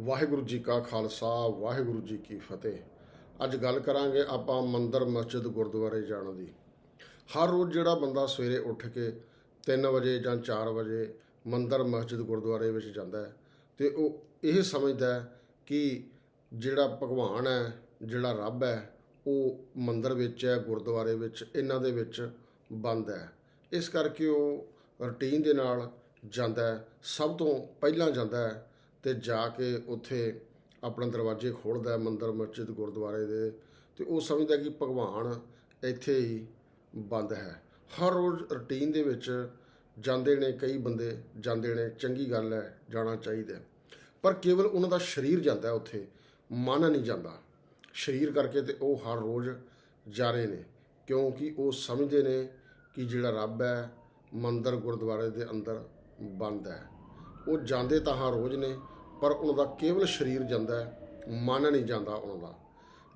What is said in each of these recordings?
ਵਾਹਿਗੁਰੂ ਜੀ ਕਾ ਖਾਲਸਾ, ਵਾਹਿਗੁਰੂ ਜੀ ਕੀ ਫਤਿਹ। ਅੱਜ ਗੱਲ ਕਰਾਂਗੇ ਆਪਾਂ ਮੰਦਰ, ਮਸਜਿਦ, ਗੁਰਦੁਆਰੇ ਜਾਣ ਦੀ। ਹਰ ਰੋਜ਼ ਜਿਹੜਾ ਬੰਦਾ ਸਵੇਰੇ ਉੱਠ ਕੇ 3 ਵਜੇ ਜਾਂ 4 ਵਜੇ ਮੰਦਰ, ਮਸਜਿਦ, ਗੁਰਦੁਆਰੇ ਵਿੱਚ ਜਾਂਦਾ ਹੈ ਤੇ ਉਹ ਇਹ ਸਮਝਦਾ ਹੈ ਕਿ ਜਿਹੜਾ ਭਗਵਾਨ ਹੈ, ਜਿਹੜਾ ਰੱਬ ਹੈ, ਉਹ ਮੰਦਰ ਵਿੱਚ ਹੈ, ਗੁਰਦੁਆਰੇ ਵਿੱਚ, ਇਹਨਾਂ ਦੇ ਵਿੱਚ ਬੰਦ ਹੈ। ਇਸ ਕਰਕੇ ਉਹ ਰੁਟੀਨ ਦੇ ਨਾਲ ਜਾਂਦਾ ਹੈ, ਸਭ ਤੋਂ ਪਹਿਲਾਂ ਜਾਂਦਾ ਹੈ ਤੇ ਜਾ ਕੇ ਉੱਥੇ ਆਪਣਾ ਦਰਵਾਜ਼ੇ ਖੋਲ੍ਹਦਾ ਮੰਦਰ ਮਸਜਿਦ ਗੁਰਦੁਆਰੇ ਦੇ, ਤੇ ਉਹ ਸਮਝਦਾ ਕਿ ਭਗਵਾਨ ਇੱਥੇ ਹੀ ਬੰਦ ਹੈ। ਹਰ ਰੋਜ਼ ਰੁਟੀਨ ਦੇ ਵਿੱਚ ਜਾਂਦੇ ਨੇ ਕਈ ਬੰਦੇ, ਜਾਂਦੇ ਨੇ, ਚੰਗੀ ਗੱਲ ਹੈ, ਜਾਣਾ ਚਾਹੀਦਾ ਪਰ ਕੇਵਲ ਉਹਨਾਂ ਦਾ ਸਰੀਰ ਜਾਂਦਾ ਉੱਥੇ, ਮਨ ਨਹੀਂ ਜਾਂਦਾ। ਸਰੀਰ ਕਰਕੇ ਤੇ ਉਹ ਹਰ ਰੋਜ਼ ਜਾ ਰਹੇ ਨੇ, ਕਿਉਂਕਿ ਉਹ ਸਮਝਦੇ ਨੇ ਕਿ ਜਿਹੜਾ ਰੱਬ ਹੈ, ਮੰਦਰ ਗੁਰਦੁਆਰੇ ਦੇ ਅੰਦਰ ਬੰਦ ਹੈ। ਉਹ ਜਾਂਦੇ ਤਾਂ ਹਾਂ ਰੋਜ਼ ਨੇ ਪਰ ਉਹਨਾਂ ਦਾ ਕੇਵਲ ਸਰੀਰ ਜਾਂਦਾ ਹੈ, ਮਨ ਨਹੀਂ ਜਾਂਦਾ ਉਹਨਾਂ ਦਾ।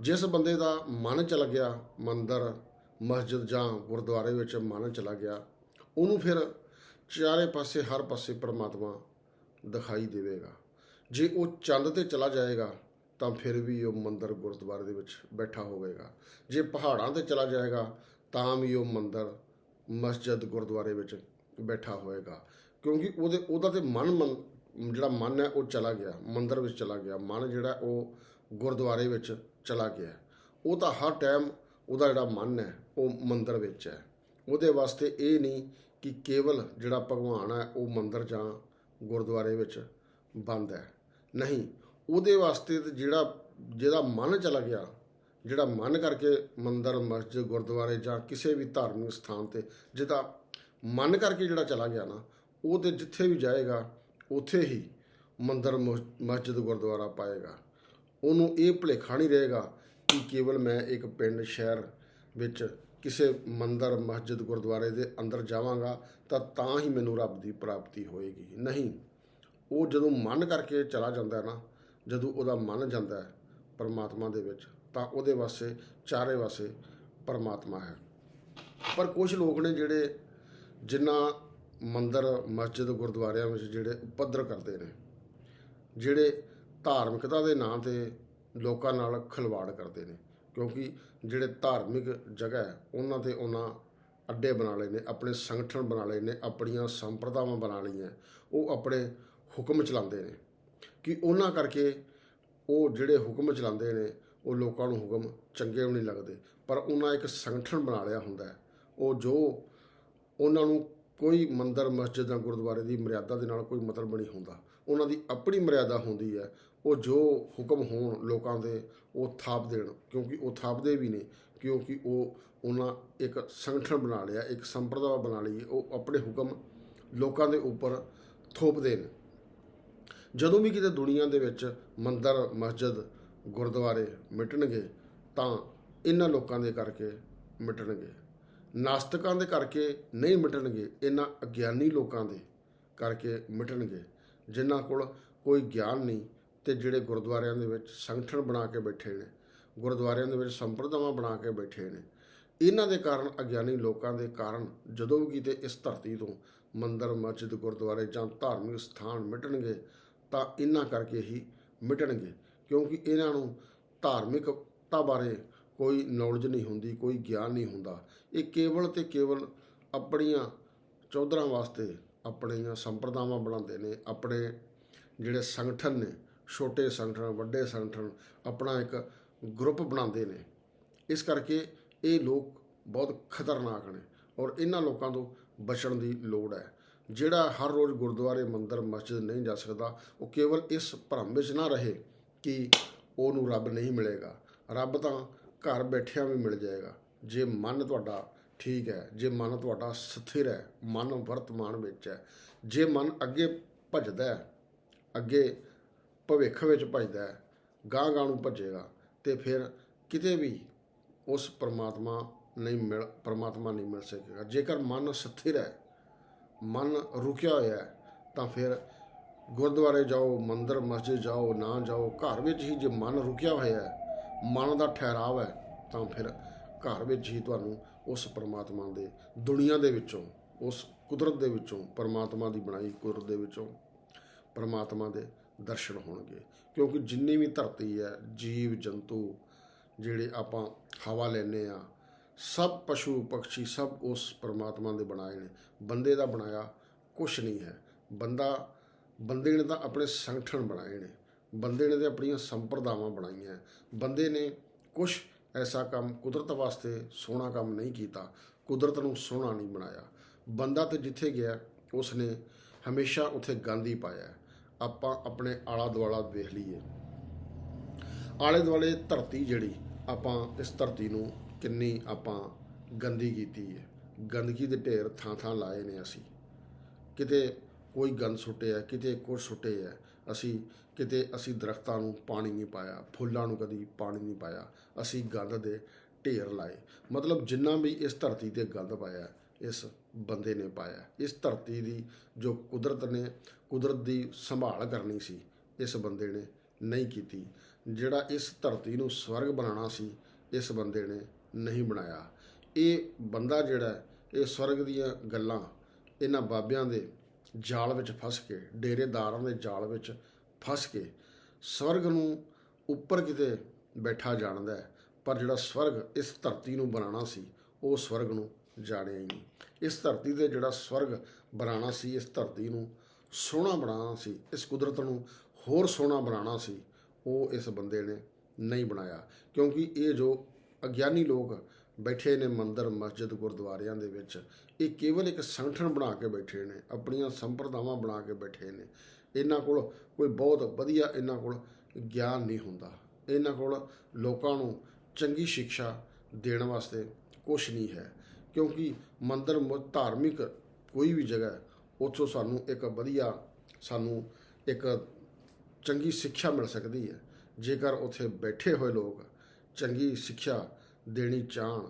ਜਿਸ ਬੰਦੇ ਦਾ ਮਨ ਚਲਾ ਗਿਆ, ਮੰਦਰ, ਮਸਜਿਦ ਜਾਂ ਗੁਰਦੁਆਰੇ ਵਿੱਚ ਮਨ ਚਲਾ ਗਿਆ, ਉਹਨੂੰ ਫਿਰ ਚਾਰੇ ਪਾਸੇ, ਹਰ ਪਾਸੇ ਪਰਮਾਤਮਾ ਦਿਖਾਈ ਦੇਵੇਗਾ। ਜੇ ਉਹ ਚੰਦ ਤੇ ਚਲਾ ਜਾਏਗਾ, ਤਾਂ ਫਿਰ ਵੀ ਉਹ ਮੰਦਰ ਗੁਰਦੁਆਰੇ ਦੇ ਵਿੱਚ ਬੈਠਾ ਹੋਵੇਗਾ। ਜੇ ਪਹਾੜਾਂ ਤੇ ਚਲਾ ਜਾਏਗਾ, ਤਾਂ ਵੀ ਉਹ ਮੰਦਰ ਮਸਜਿਦ ਗੁਰਦੁਆਰੇ ਵਿੱਚ ਬੈਠਾ ਹੋਵੇਗਾ। ਕਿਉਂਕਿ ਉਹਦੇ, ਉਹਦਾ ਤੇ ਮਨ ਮਨ ਜਿਹੜਾ ਮਨ ਹੈ, ਉਹ ਚਲਾ ਗਿਆ। ਮੰਦਰ ਵਿੱਚ ਚਲਾ ਗਿਆ। ਮਨ ਜਿਹੜਾ, ਉਹ ਗੁਰਦੁਆਰੇ ਵਿੱਚ ਚਲਾ ਗਿਆ। ਉਹ ਤਾਂ ਹਰ ਟਾਈਮ ਉਹਦਾ ਜਿਹੜਾ ਮਨ ਹੈ, ਉਹ ਮੰਦਰ ਵਿੱਚ ਹੈ। ਉਹਦੇ ਵਾਸਤੇ ਇਹ ਨਹੀਂ ਕਿ ਕੇਵਲ ਜਿਹੜਾ ਭਗਵਾਨ ਹੈ, ਉਹ ਮੰਦਰ ਜਾਂ ਗੁਰਦੁਆਰੇ ਵਿੱਚ ਬੰਦ ਹੈ। ਨਹੀਂ, ਉਹਦੇ ਵਾਸਤੇ ਤੇ ਜਿਹੜਾ, ਜਿਹਦਾ ਮਨ ਚਲਾ ਗਿਆ, ਜਿਹੜਾ ਮਨ ਕਰਕੇ ਮੰਦਰ, ਮਸਜਿਦ, ਗੁਰਦੁਆਰੇ ਜਾਂ ਕਿਸੇ ਵੀ ਧਾਰਮਿਕ ਸਥਾਨ ਤੇ, ਜਿਹਦਾ ਮਨ ਕਰਕੇ ਜਿਹੜਾ ਚਲਾ ਗਿਆ ਨਾ, ਉਹ ਤੇ ਜਿੱਥੇ ਵੀ ਜਾਏਗਾ ਉੱਥੇ ਹੀ ਮੰਦਰ ਮੁਸ- ਮਸਜਿਦ ਗੁਰਦੁਆਰਾ ਪਾਏਗਾ। ਉਹਨੂੰ ਇਹ ਭੁਲੇਖਾ ਨਹੀਂ ਰਹੇਗਾ ਕਿ ਕੇਵਲ ਮੈਂ ਇੱਕ ਪਿੰਡ, ਸ਼ਹਿਰ ਵਿੱਚ ਕਿਸੇ ਮੰਦਰ, ਮਸਜਿਦ, ਗੁਰਦੁਆਰੇ ਦੇ ਅੰਦਰ ਜਾਵਾਂਗਾ ਤਾਂ ਤਾਂ ਹੀ ਮੈਨੂੰ ਰੱਬ ਦੀ ਪ੍ਰਾਪਤੀ ਹੋਏਗੀ। ਨਹੀਂ, ਉਹ ਜਦੋਂ ਮਨ ਕਰਕੇ ਚਲਾ ਜਾਂਦਾ ਨਾ, ਜਦੋਂ ਉਹਦਾ ਮਨ ਜਾਂਦਾ ਹੈ ਪਰਮਾਤਮਾ ਦੇ ਵਿੱਚ, ਤਾਂ ਉਹਦੇ ਵਾਸਤੇ ਚਾਰੇ ਪਾਸੇ ਪਰਮਾਤਮਾ ਹੈ। ਪਰ ਕੁਝ ਲੋਕ ਨੇ ਜਿਹੜੇ ਜਿਨ੍ਹਾਂ ਮੰਦਰ, ਮਸਜਿਦ, ਗੁਰਦੁਆਰਿਆਂ ਵਿੱਚ ਜਿਹੜੇ ਉਪੱਦਰ ਕਰਦੇ ਨੇ, ਜਿਹੜੇ ਧਾਰਮਿਕਤਾ ਦੇ ਨਾਂ ਤੇ ਲੋਕਾਂ ਨਾਲ ਖਿਲਵਾੜ ਕਰਦੇ ਨੇ, ਕਿਉਂਕਿ ਜਿਹੜੇ ਧਾਰਮਿਕ ਜਗ੍ਹਾ ਹੈ, ਉਹਨਾਂ ਤੇ ਉਹਨਾਂ ਅੱਡੇ ਬਣਾ ਲਏ ਨੇ, ਆਪਣੇ ਸੰਗਠਨ ਬਣਾ ਲਏ ਨੇ, ਆਪਣੀਆਂ ਸੰਪਰਦਾਵਾਂ ਬਣਾ ਲਈਆਂ, ਉਹ ਆਪਣੇ ਹੁਕਮ ਚਲਾਉਂਦੇ ਨੇ, ਕਿ ਉਹਨਾਂ ਕਰਕੇ ਉਹ ਜਿਹੜੇ ਹੁਕਮ ਚਲਾਉਂਦੇ ਨੇ, ਉਹ ਲੋਕਾਂ ਨੂੰ ਹੁਕਮ ਚੰਗੇ ਵੀ ਨਹੀਂ ਲੱਗਦੇ, ਪਰ ਉਹਨਾਂ ਇੱਕ ਸੰਗਠਨ ਬਣਾ ਲਿਆ ਹੁੰਦਾ ਉਹ ਜੋ ਉਹਨਾਂ ਨੂੰ ਕੋਈ ਮੰਦਰ, ਮਸਜਿਦ ਜਾਂ ਗੁਰਦੁਆਰੇ ਦੀ ਮਰਿਆਦਾ ਦੇ ਨਾਲ ਕੋਈ ਮਤਲਬ ਨਹੀਂ ਹੁੰਦਾ। ਉਹਨਾਂ ਦੀ ਆਪਣੀ ਮਰਿਆਦਾ ਹੁੰਦੀ ਹੈ। ਉਹ ਜੋ ਹੁਕਮ ਹੋਣ ਲੋਕਾਂ ਦੇ, ਉਹ ਥਾਪ ਦੇਣ। ਕਿਉਂਕਿ ਉਹ ਥਾਪਦੇ ਵੀ ਨੇ, ਕਿਉਂਕਿ ਉਹ ਉਹਨਾਂ ਇੱਕ ਸੰਗਠਨ ਬਣਾ ਲਿਆ, ਇੱਕ ਸੰਪਰਦਾ ਬਣਾ ਲਈ। ਉਹ ਆਪਣੇ ਹੁਕਮ ਲੋਕਾਂ ਦੇ ਉੱਪਰ ਥੋਪਦੇ ਨੇ। ਜਦੋਂ ਵੀ ਕਿਤੇ ਦੁਨੀਆ ਦੇ ਵਿੱਚ ਮੰਦਰ, ਮਸਜਿਦ, ਗੁਰਦੁਆਰੇ ਮਿਟਣਗੇ, ਤਾਂ ਇਹਨਾਂ ਲੋਕਾਂ ਦੇ ਕਰਕੇ ਮਿਟਣਗੇ। ਨਾਸਤਕਾਂ ਦੇ ਕਰਕੇ ਨਹੀਂ ਮਿਟਣਗੇ, ਇਹਨਾਂ ਅਗਿਆਨੀ ਲੋਕਾਂ ਦੇ ਕਰਕੇ ਮਿਟਣਗੇ, ਜਿਨ੍ਹਾਂ ਕੋਲ ਕੋਈ ਗਿਆਨ ਨਹੀਂ ਤੇ ਜਿਹੜੇ ਗੁਰਦੁਆਰਿਆਂ ਦੇ ਵਿੱਚ ਸੰਗਠਨ ਬਣਾ ਕੇ ਬੈਠੇ ਨੇ, ਗੁਰਦੁਆਰਿਆਂ ਦੇ ਵਿੱਚ ਸੰਪਰਦਾਵਾਂ ਬਣਾ ਕੇ ਬੈਠੇ ਨੇ, ਇਹਨਾਂ ਦੇ ਕਾਰਨ ਅਗਿਆਨੀ ਲੋਕਾਂ ਦੇ ਕਾਰਨ ਜਦੋਂ ਵੀ ਕਿਤੇ ਇਸ ਧਰਤੀ ਤੋਂ ਮੰਦਰ, ਮਸਜਿਦ, ਗੁਰਦੁਆਰੇ ਜਾਂ ਧਾਰਮਿਕ ਸਥਾਨ ਮਿਟਣਗੇ, ਤਾਂ ਇਹਨਾਂ ਕਰਕੇ ਹੀ ਮਿਟਣਗੇ, ਕਿਉਂਕਿ ਇਹਨਾਂ ਨੂੰ ਧਾਰਮਿਕਤਾ ਬਾਰੇ ਕੋਈ ਨੌਲੇਜ ਨਹੀਂ ਹੁੰਦੀ, ਕੋਈ ਗਿਆਨ ਨਹੀਂ ਹੁੰਦਾ। ਇਹ ਕੇਵਲ ਤੇ ਕੇਵਲ ਆਪਣੀਆਂ ਚੌਧਰਾਂ ਵਾਸਤੇ ਆਪਣੀਆਂ ਸੰਪਰਦਾਵਾਂ ਬਣਾਉਂਦੇ ਨੇ, ਆਪਣੇ ਜਿਹੜੇ ਸੰਗਠਨ ਨੇ, ਛੋਟੇ ਸੰਗਠਨ, ਵੱਡੇ ਸੰਗਠਨ, ਆਪਣਾ ਇੱਕ ਗਰੁੱਪ ਬਣਾਉਂਦੇ ਨੇ। ਇਸ ਕਰਕੇ ਇਹ ਲੋਕ ਬਹੁਤ ਖਤਰਨਾਕ ਨੇ ਔਰ ਇਹਨਾਂ ਲੋਕਾਂ ਤੋਂ ਬਚਣ ਦੀ ਲੋੜ ਹੈ। ਜਿਹੜਾ ਹਰ ਰੋਜ਼ ਗੁਰਦੁਆਰੇ, ਮੰਦਰ, ਮਸਜਿਦ ਨਹੀਂ ਜਾ ਸਕਦਾ, ਉਹ ਕੇਵਲ ਇਸ ਭਰਮ ਵਿੱਚ ਨਾ ਰਹੇ ਕਿ ਉਹਨੂੰ ਰੱਬ ਨਹੀਂ ਮਿਲੇਗਾ। ਰੱਬ ਤਾਂ ਘਰ ਬੈਠਿਆਂ ਵੀ ਮਿਲ ਜਾਏਗਾ। ਜੇ ਮਨ ਤੁਹਾਡਾ ਠੀਕ ਹੈ, ਜੇ ਮਨ ਤੁਹਾਡਾ ਸਥਿਰ ਹੈ, ਮਨ ਵਰਤਮਾਨ ਵਿੱਚ ਹੈ, ਜੇ ਮਨ ਅੱਗੇ ਭੱਜਦਾ ਹੈ, ਅੱਗੇ ਭਵਿੱਖ ਵਿੱਚ ਭੱਜਦਾ ਹੈ ਗਾਂ ਗਾਂ ਨੂੰ ਭੱਜੇਗਾ, ਤੇ ਫਿਰ ਕਿਤੇ ਵੀ ਉਸ ਪਰਮਾਤਮਾ ਨਹੀਂ ਮਿਲ, ਪਰਮਾਤਮਾ ਨਹੀਂ ਮਿਲ ਸਕੇਗਾ। ਜੇਕਰ ਮਨ ਸਥਿਰ ਹੈ, ਮਨ ਰੁਕਿਆ ਹੋਇਆ ਹੈ, ਤਾਂ ਫਿਰ ਗੁਰਦੁਆਰੇ ਜਾਓ, ਮੰਦਰ, ਮਸਜਿਦ ਜਾਓ, ਨਾ ਜਾਓ, ਘਰ ਵਿੱਚ ਹੀ ਜੇ ਮਨ ਰੁਕਿਆ ਹੋਇਆ ਹੈ ਮਨ ਦਾ ਠਹਿਰਾਵ ਹੈ, ਤਾਂ ਫਿਰ ਘਰ ਵਿੱਚ ਹੀ ਤੁਹਾਨੂੰ ਉਸ ਪਰਮਾਤਮਾ ਦੇ ਦੁਨੀਆ ਦੇ ਵਿੱਚੋਂ, ਉਸ ਕੁਦਰਤ ਦੇ ਵਿੱਚੋਂ, ਪਰਮਾਤਮਾ ਦੀ ਬਣਾਈ ਕੁਦਰਤ ਦੇ ਵਿੱਚੋਂ ਪਰਮਾਤਮਾ ਦੇ ਦਰਸ਼ਨ ਹੋਣਗੇ। ਕਿਉਂਕਿ ਜਿੰਨੀ ਵੀ ਧਰਤੀ ਹੈ, ਜੀਵ, ਜੰਤੂ ਜਿਹੜੇ ਆਪਾਂ ਹਵਾ ਲੈਨੇ ਆ ਸਭ ਪਸ਼ੂ, ਪੰਛੀ, ਸਭ ਉਸ ਪਰਮਾਤਮਾ ਦੇ ਬਣਾਏ ਨੇ। ਬੰਦੇ ਦਾ ਬਣਾਇਆ ਕੁਛ ਨਹੀਂ ਹੈ। ਬੰਦਾ, ਬੰਦੇ ਨੇ ਤਾਂ ਆਪਣੇ ਸੰਗਠਨ ਬਣਾਏ ਨੇ। ਬੰਦੇ ਨੇ ਤੇ ਆਪਣੀਆਂ ਸੰਪਰਦਾਵਾਂ ਬਣਾਈਆਂ। ਬੰਦੇ ਨੇ ਕੁਛ ਐਸਾ ਕੰਮ ਕੁਦਰਤ ਵਾਸਤੇ ਸੋਹਣਾ ਕੰਮ ਨਹੀਂ ਕੀਤਾ, ਕੁਦਰਤ ਨੂੰ ਸੋਹਣਾ ਨਹੀਂ ਬਣਾਇਆ। ਬੰਦਾ ਤੇ ਜਿੱਥੇ ਗਿਆ ਉਸ ਨੇ ਹਮੇਸ਼ਾ ਉੱਥੇ ਗੰਦ ਹੀ ਪਾਇਆ। ਆਪਾਂ ਆਪਣੇ ਆਲਾ ਦੁਆਲਾ ਦੇਖ ਲਈਏ। ਆਲੇ ਦੁਆਲੇ ਧਰਤੀ ਜਿਹੜੀ, ਆਪਾਂ ਇਸ ਧਰਤੀ ਨੂੰ ਕਿੰਨੀ ਆਪਾਂ ਗੰਦੀ ਕੀਤੀ ਹੈ ਗੰਦਗੀ ਦੇ ਢੇਰ ਥਾਂ ਥਾਂ ਲਾਏ ਨੇ ਅਸੀਂ। ਕਿਤੇ ਕੋਈ ਗੰਦ ਸੁੱਟਿਆ, ਕਿਤੇ ਕੁਛ ਸੁੱਟਿਆ। ਅਸੀਂ ਕਿਤੇ ਅਸੀਂ ਦਰਖਤਾਂ ਨੂੰ ਪਾਣੀ ਨਹੀਂ ਪਾਇਆ, ਫੁੱਲਾਂ ਨੂੰ ਕਦੀ ਪਾਣੀ ਨਹੀਂ ਪਾਇਆ, ਅਸੀਂ ਗੰਦ ਦੇ ਢੇਰ ਲਾਏ। ਮਤਲਬ ਜਿੰਨਾ ਵੀ ਇਸ ਧਰਤੀ ਤੇ ਗੰਦ ਪਾਇਆ, ਇਸ ਬੰਦੇ ਨੇ ਪਾਇਆ। ਇਸ ਧਰਤੀ ਦੀ ਜੋ ਕੁਦਰਤ ਨੇ, ਕੁਦਰਤ ਦੀ ਸੰਭਾਲ ਕਰਨੀ ਸੀ, ਇਸ ਬੰਦੇ ਨੇ ਨਹੀਂ ਕੀਤੀ। ਜਿਹੜਾ ਇਸ ਧਰਤੀ ਨੂੰ ਸਵਰਗ ਬਣਾਉਣਾ ਸੀ, ਇਸ ਬੰਦੇ ਨੇ ਨਹੀਂ ਬਣਾਇਆ। ਇਹ ਬੰਦਾ ਜਿਹੜਾ, ਇਹ ਸਵਰਗ ਦੀਆਂ ਗੱਲਾਂ, ਇਹਨਾਂ ਬਾਬਿਆਂ ਦੇ ਜਾਲ ਵਿੱਚ ਫਸ ਕੇ ਡੇਰੇਦਾਰਾਂ ਦੇ ਜਾਲ ਵਿੱਚ ਫਸ ਕੇ ਸਵਰਗ ਨੂੰ ਉੱਪਰ ਕਿਤੇ ਬੈਠਾ ਜਾਣਦਾ ਹੈ। ਪਰ ਜਿਹੜਾ ਸਵਰਗ ਇਸ ਧਰਤੀ ਨੂੰ ਬਣਾਉਣਾ ਸੀ, ਉਹ ਸਵਰਗ ਨੂੰ ਜਾਣਿਆ ਹੀ ਨਹੀਂ। ਇਸ ਧਰਤੀ ਦੇ ਜਿਹੜਾ ਸਵਰਗ ਬਣਾਉਣਾ ਸੀ, ਇਸ ਧਰਤੀ ਨੂੰ ਸੋਹਣਾ ਬਣਾਉਣਾ ਸੀ, ਇਸ ਕੁਦਰਤ ਨੂੰ ਹੋਰ ਸੋਹਣਾ ਬਣਾਉਣਾ ਸੀ, ਉਹ ਇਸ ਬੰਦੇ ਨੇ ਨਹੀਂ ਬਣਾਇਆ। ਕਿਉਂਕਿ ਇਹ ਜੋ ਅਗਿਆਨੀ ਲੋਕ ਬੈਠੇ ਨੇ ਮੰਦਰ, ਮਸਜਿਦ, ਗੁਰਦੁਆਰਿਆਂ ਦੇ ਵਿੱਚ। ਇਹ ਕੇਵਲ ਇੱਕ ਸੰਗਠਨ ਬਣਾ ਕੇ ਬੈਠੇ ਨੇ, ਆਪਣੀਆਂ ਸੰਪਰਦਾਵਾਂ ਬਣਾ ਕੇ ਬੈਠੇ ਨੇ। ਇਹਨਾਂ ਕੋਲ ਕੋਈ ਬਹੁਤ ਵਧੀਆ, ਇਹਨਾਂ ਕੋਲ ਗਿਆਨ ਨਹੀਂ ਹੁੰਦਾ। ਇਹਨਾਂ ਕੋਲ ਲੋਕਾਂ ਨੂੰ ਚੰਗੀ ਸਿੱਖਿਆ ਦੇਣ ਵਾਸਤੇ ਕੁਝ ਨਹੀਂ ਹੈ। ਕਿਉਂਕਿ ਮੰਦਰ ਧਾਰਮਿਕ ਕੋਈ ਵੀ ਜਗ੍ਹਾ ਉੱਥੋਂ ਸਾਨੂੰ ਇੱਕ ਵਧੀਆ, ਸਾਨੂੰ ਇੱਕ ਚੰਗੀ ਸਿੱਖਿਆ ਮਿਲ ਸਕਦੀ ਹੈ। ਜੇਕਰ ਉੱਥੇ ਬੈਠੇ ਹੋਏ ਲੋਕ ਚੰਗੀ ਸਿੱਖਿਆ ਦੇਣੀ ਚਾਹਣ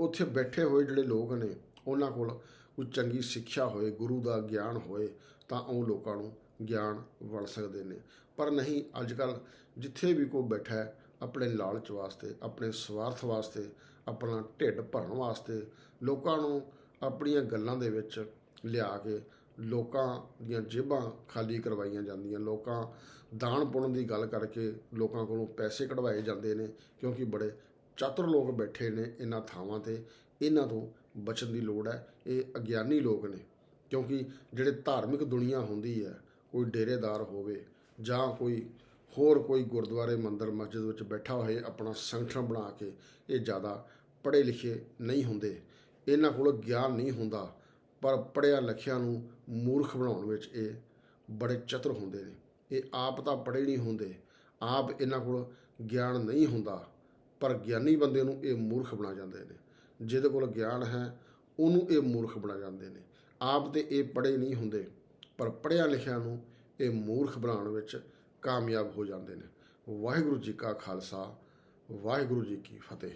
ਉੱਥੇ ਬੈਠੇ ਹੋਏ ਜਿਹੜੇ ਲੋਕ ਨੇ, ਉਹਨਾਂ ਕੋਲ ਕੋਈ ਚੰਗੀ ਸਿੱਖਿਆ ਹੋਏ, ਗੁਰੂ ਦਾ ਗਿਆਨ ਹੋਏ, ਤਾਂ ਉਹ ਲੋਕਾਂ ਨੂੰ ਗਿਆਨ ਵੜ ਸਕਦੇ ਨੇ। ਪਰ ਨਹੀਂ ਅੱਜ ਕੱਲ ਜਿੱਥੇ ਵੀ ਕੋਈ ਬੈਠਾ ਹੈ, ਆਪਣੇ ਲਾਲਚ ਵਾਸਤੇ, ਆਪਣੇ ਸਵਾਰਥ ਵਾਸਤੇ, ਆਪਣਾ ਢਿੱਡ ਭਰਨ ਵਾਸਤੇ, ਲੋਕਾਂ ਨੂੰ ਆਪਣੀਆਂ ਗੱਲਾਂ ਦੇ ਵਿੱਚ ਲਿਆ ਕੇ ਲੋਕਾਂ ਦੀਆਂ ਜੇਬਾਂ ਖਾਲੀ ਕਰਵਾਈਆਂ ਜਾਂਦੀਆਂ। ਲੋਕਾਂ ਦਾਨ ਪੁੰਨ ਦੀ ਗੱਲ ਕਰਕੇ ਲੋਕਾਂ ਕੋਲੋਂ ਪੈਸੇ ਕਢਵਾਏ ਜਾਂਦੇ ਨੇ, ਕਿਉਂਕਿ ਬੜੇ ਚਾਤੁਰ ਲੋਕ ਬੈਠੇ ਨੇ ਇਹਨਾਂ ਥਾਵਾਂ ਤੇ, ਇਹਨਾਂ ਤੋਂ ਬਚਣ ਦੀ ਲੋੜ ਹੈ। ਇਹ ਅਗਿਆਨੀ ਲੋਕ ਨੇ, ਕਿਉਂਕਿ ਜਿਹੜੇ ਧਾਰਮਿਕ ਦੁਨੀਆ ਹੁੰਦੀ ਹੈ, ਕੋਈ ਡੇਰੇਦਾਰ ਹੋਵੇ ਜਾਂ ਕੋਈ ਹੋਰ ਕੋਈ ਗੁਰਦੁਆਰੇ ਮੰਦਰ, ਮਸਜਿਦ ਵਿੱਚ ਬੈਠਾ ਹੋਏ ਆਪਣਾ ਸੰਗਠਨ ਬਣਾ ਕੇ ਇਹ ਜ਼ਿਆਦਾ ਪੜ੍ਹੇ ਲਿਖੇ ਨਹੀਂ ਹੁੰਦੇ। ਇਹਨਾਂ ਕੋਲ ਗਿਆਨ ਨਹੀਂ ਹੁੰਦਾ, ਪਰ ਪੜ੍ਹਿਆ ਲਿਖਿਆ ਨੂੰ ਮੂਰਖ ਬਣਾਉਣ ਵਿੱਚ ਇਹ ਬੜੇ ਚਤੁਰ ਹੁੰਦੇ ਨੇ। ਇਹ ਆਪ ਤਾਂ ਪੜ੍ਹੇ ਨਹੀਂ ਹੁੰਦੇ, ਆਪ ਇਹਨਾਂ ਕੋਲ ਗਿਆਨ ਨਹੀਂ ਹੁੰਦਾ। ਪਰ ਗਿਆਨੀ ਬੰਦੇ ਨੂੰ ਇਹ ਮੂਰਖ ਬਣਾ ਜਾਂਦੇ ਨੇ। ਜਿਹਦੇ ਕੋਲ ਗਿਆਨ ਹੈ, ਉਹਨੂੰ ਇਹ ਮੂਰਖ ਬਣਾ ਜਾਂਦੇ ਨੇ। ਆਪ ਤੇ ਇਹ ਪੜ੍ਹੇ ਨਹੀਂ ਹੁੰਦੇ, ਪਰ ਪੜ੍ਹਿਆ ਲਿਖਿਆ ਨੂੰ ਇਹ ਮੂਰਖ ਬਣਾਉਣ ਵਿੱਚ ਕਾਮਯਾਬ ਹੋ ਜਾਂਦੇ ਨੇ। ਵਾਹਿਗੁਰੂ ਜੀ ਕਾ ਖਾਲਸਾ, ਵਾਹਿਗੁਰੂ ਜੀ ਕੀ ਫਤਿਹ।